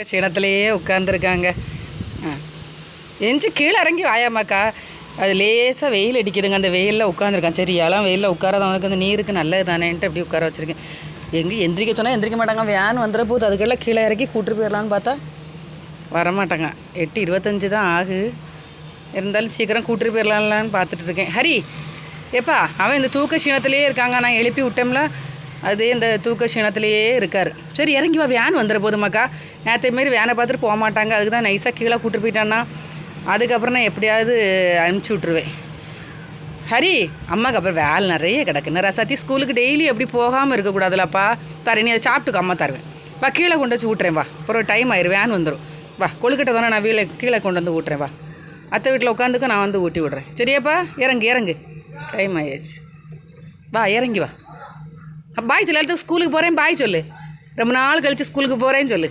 க்ஷணத்துலேயே உட்காந்துருக்காங்க எஞ்சி கீழே இறங்கி வாயாமாக்கா அது லேசாக வெயில் அடிக்குதுங்க. அந்த வெயிலில் உட்காந்துருக்கான் சரி எல்லாம் வெயிலில் உட்காராதவனுக்கு அந்த நீருக்கு நல்லது தானேன்ட்டு அப்படி உட்கார வச்சுருக்கேன். எங்கே எந்திரிக்க சொன்னால் எந்திரிக்க மாட்டாங்க. வேன் வந்துட போது அதுக்கெல்லாம் கீழே இறக்கி கூட்டு போயிடலான்னு பார்த்தா வரமாட்டாங்க. எட்டு இருபத்தஞ்சி தான் ஆகு. இருந்தாலும் சீக்கிரம் கூட்டு போயிடலாம்லான்னு பார்த்துட்டு இருக்கேன். ஹரி ஏப்பா அவன் இந்த தூக்க சீனத்துலேயே இருக்காங்க. நான் எழுப்பி விட்டோம்ல. அதே இந்த தூக்க சீனத்திலேயே இருக்கார். சரி இறங்கி வா வேன் வந்துட போதுமாக்கா நேற்று மாரி வேனை பார்த்துட்டு போக மாட்டாங்க. அதுக்கு தான் நைஸாக கீழே கூப்பிட்டு போயிட்டான்னா அதுக்கப்புறம் நான் எப்படியாவது அனுப்பிச்சி விட்ருவேன் ஹரி அம்மாக்கு அப்புறம் வேலை நிறைய கிடக்கு. நான் ரசாத்தி ஸ்கூலுக்கு டெய்லி எப்படி போகாமல் இருக்கக்கூடாதுலப்பா. தரேன் நீ அதை சாப்பிட்டுக்கு அம்மா தருவேன். வா கீழே கொண்டு வச்சு விட்றேன் வா. அப்புறம் டைம் ஆயிரு வேன் வந்துடும் வா கொழுக்கிட்ட தானே நான் வீழ கீழே கொண்டு வந்து விட்றேன் வா. அத்தை வீட்டில் உட்காந்துக்க நான் வந்து ஊட்டி விட்றேன். சரியாப்பா? இறங்கு இறங்கு. டைம் ஆயாச்சு. வா இறங்கி வா. பாய் சொல்லு அடுத்து ஸ்கூலுக்கு போகிறேன் பாய் சொல்லு. ரொம்ப நாள் கழித்து ஸ்கூலுக்கு போகிறேன்னு சொல்லு.